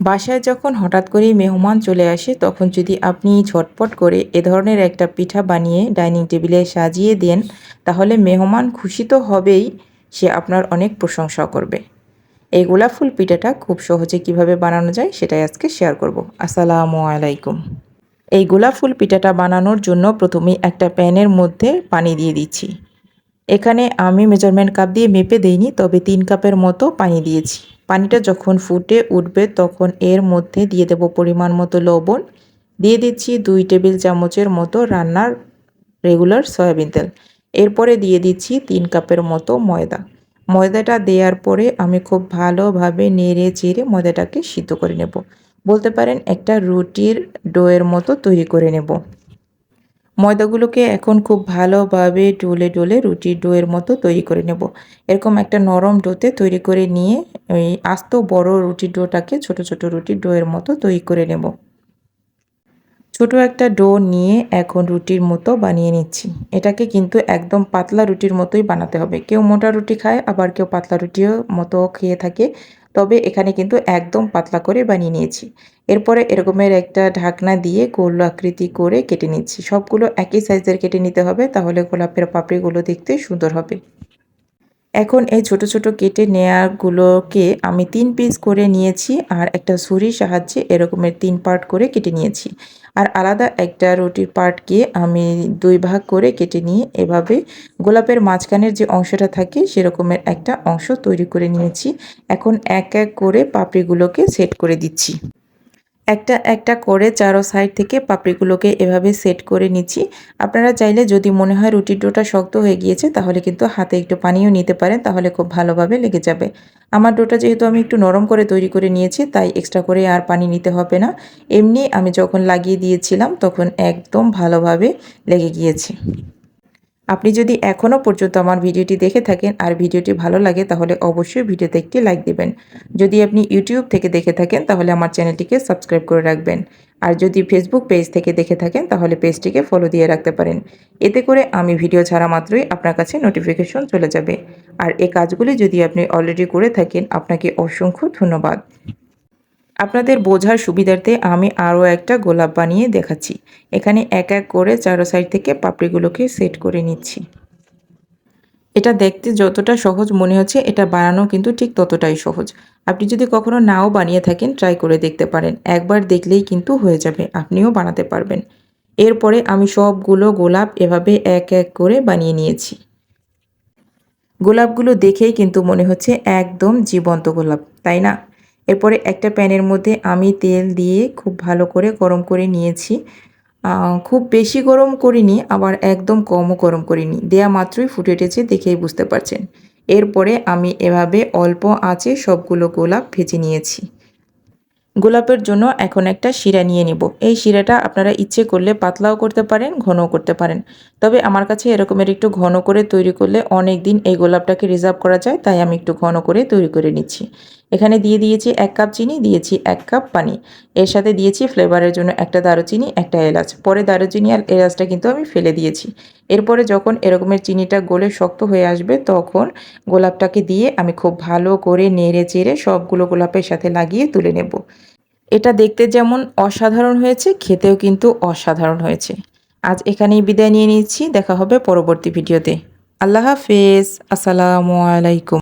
বাসায় যখন হঠাৎ করেই মেহমান চলে আসে, তখন যদি আপনি ঝটপট করে এ ধরনের একটা পিঠা বানিয়ে ডাইনিং টেবিলে সাজিয়ে দেন, তাহলে মেহমান খুশি তো হবেই, সে আপনার অনেক প্রশংসা করবে। এই গোলাপ ফুল পিঠাটা খুব সহজে কীভাবে বানানো যায় সেটাই আজকে শেয়ার করব। আসসালামু আলাইকুম। এই গোলাপ ফুল পিঠাটা বানানোর জন্য প্রথমে একটা প্যানের মধ্যে পানি দিয়ে দিচ্ছি। এখানে আমি মেজারমেন্ট কাপ দিয়ে মেপে দেইনি, তবে তিন কাপের মতো পানি দিয়েছি। পানিটা যখন ফুটে উঠবে তখন এর মধ্যে দিয়ে দেব পরিমাণ মতো লবণ। দিয়ে দিচ্ছি দুই টেবিল চামচের মতো রান্নার রেগুলার সয়াবিন তেল। এরপরে দিয়ে দিচ্ছি তিন কাপের মতো ময়দা। ময়দাটা দেওয়ার পরে আমি খুব ভালোভাবে নেড়ে চেড়ে ময়দাটাকে সিদ্ধ করে নেব। বলতে পারেন একটা রুটির ডোয়ের মতো তৈরি করে নেব। ময়দাগুলোকে এখন খুব ভালোভাবে ডলে ডলে রুটির ডোয়ের মতো তৈরি করে নেব। এরকম একটা নরম ডোতে তৈরি করে নিয়ে ওই আস্ত বড় রুটির ডোটাকে ছোট ছোট রুটির ডোয়ের মতো তৈরি করে নেব। ছোট একটা ডো নিয়ে এখন রুটির মতো বানিয়ে নিচ্ছি। এটাকে কিন্তু একদম পাতলা রুটির মতোই বানাতে হবে। কেউ মোটা রুটি খায়, আবার কেউ পাতলা রুটিও মতো খেয়ে থাকে। তবে এখানে কিন্তু একদম পাতলা করে বানিয়ে নিয়েছি। এরপরে এরকমের একটা ঢাকনা দিয়ে গোল আকৃতি করে কেটে নিচ্ছি। সবগুলো একই সাইজের কেটে নিতে হবে, তাহলে গোলাপের পাপড়িগুলো দেখতে সুন্দর হবে। এখন এই ছোট ছোট কেটে নেওয়াগুলোকে আমি তিন পিস করে নিয়েছি আর একটা ছুরির সাহায্যে এরকমের তিন পার্ট করে কেটে নিয়েছি। আর আলাদা একটা রুটির পার্টকে আমি দুই ভাগ করে কেটে নিয়ে এভাবে গোলাপের মাঝখানের যে অংশটা থাকে সেরকমের একটা অংশ তৈরি করে নিয়েছি। এখন এক এক করে পাপড়িগুলোকে সেট করে দিচ্ছি। একটা একটা করে চারো সাইড থেকে পাপড়িগুলোকে এভাবে সেট করে নিচ্ছি। আপনারা চাইলে যদি মনে হয় রুটির ডোটা শক্ত হয়ে গিয়েছে, তাহলে কিন্তু হাতে একটু পানিও নিতে পারেন, তাহলে খুব ভালোভাবে লেগে যাবে। আমার ডোটা যেহেতু আমি একটু নরম করে তৈরি করে নিয়েছি, তাই এক্সট্রা করে আর পানি নিতে হবে না। এমনি আমি যখন লাগিয়ে দিয়েছিলাম, তখন একদম ভালোভাবে লেগে গিয়েছে। আপনি যদি এখনও পর্যন্ত আমার ভিডিওটি দেখে থাকেন আর ভিডিওটি ভালো লাগে, তাহলে অবশ্যই ভিডিওতে একটি লাইক দেবেন। যদি আপনি ইউটিউব থেকে দেখে থাকেন, তাহলে আমার চ্যানেলটিকে সাবস্ক্রাইব করে রাখবেন। আর যদি ফেসবুক পেজ থেকে দেখে থাকেন, তাহলে পেজটিকে ফলো দিয়ে রাখতে পারেন। এতে করে আমি ভিডিও ছাড়া মাত্রই আপনার কাছে নোটিফিকেশন চলে যাবে। আর এই কাজগুলি যদি আপনি অলরেডি করে থাকেন, আপনাকে অসংখ্য ধন্যবাদ। আপনাদের বোঝার সুবিধার্থে আমি আরও একটা গোলাপ বানিয়ে দেখাচ্ছি। এখানে এক এক করে চারো সাইড থেকে পাপড়িগুলোকে সেট করে নিচ্ছি। এটা দেখতে যতটা সহজ মনে হচ্ছে, এটা বানানো কিন্তু ঠিক ততটাই সহজ। আপনি যদি কখনো নাও বানিয়ে থাকেন, ট্রাই করে দেখতে পারেন। একবার দেখলেই কিন্তু হয়ে যাবে, আপনিও বানাতে পারবেন। এরপরে আমি সবগুলো গোলাপ এভাবে এক এক করে বানিয়ে নিয়েছি। গোলাপগুলো দেখেই কিন্তু মনে হচ্ছে একদম জীবন্ত গোলাপ, তাই না? এরপরে একটা প্যানের মধ্যে আমি তেল দিয়ে খুব ভালো করে গরম করে নিয়েছি। খুব বেশি গরম করিনি, আবার একদম কমও গরম করিনি। দেয়া মাত্রই ফুটে উঠেছে দেখেই বুঝতে পারছেন। এরপরে আমি এভাবে অল্প আঁচে সবগুলো গোলাপ ভেজে নিয়েছি। গোলাপের জন্য এখন একটা শিরা নিয়ে নিব। এই শিরাটা আপনারা ইচ্ছে করলে পাতলাও করতে পারেন, ঘনও করতে পারেন। তবে আমার কাছে এরকমের একটু ঘন করে তৈরি করলে অনেক দিন এই গোলাপটাকে রিজার্ভ করা যায়, তাই আমি একটু ঘন করে তৈরি করে নিচ্ছি। এখানে দিয়ে দিয়েছি এক কাপ চিনি, দিয়েছি এক কাপ পানি। এর সাথে দিয়েছি ফ্লেভারের জন্য একটা দারুচিনি, একটা এলাচ। পরে দারুচিনি আর এলাচটা কিন্তু আমি ফেলে দিয়েছি। এরপরে যখন এরকমের চিনিটা গলে শক্ত হয়ে আসবে, তখন গোলাপটাকে দিয়ে আমি খুব ভালো করে নেড়ে চেড়ে সবগুলো গোলাপের সাথে লাগিয়ে তুলে নেব। এটা দেখতে যেমন অসাধারণ হয়েছে, খেতেও কিন্তু অসাধারণ হয়েছে। আজ এখানেই বিদায় নিয়ে নিচ্ছি, দেখা হবে পরবর্তী ভিডিওতে। আল্লাহ হাফেজ, আসসালামু আলাইকুম।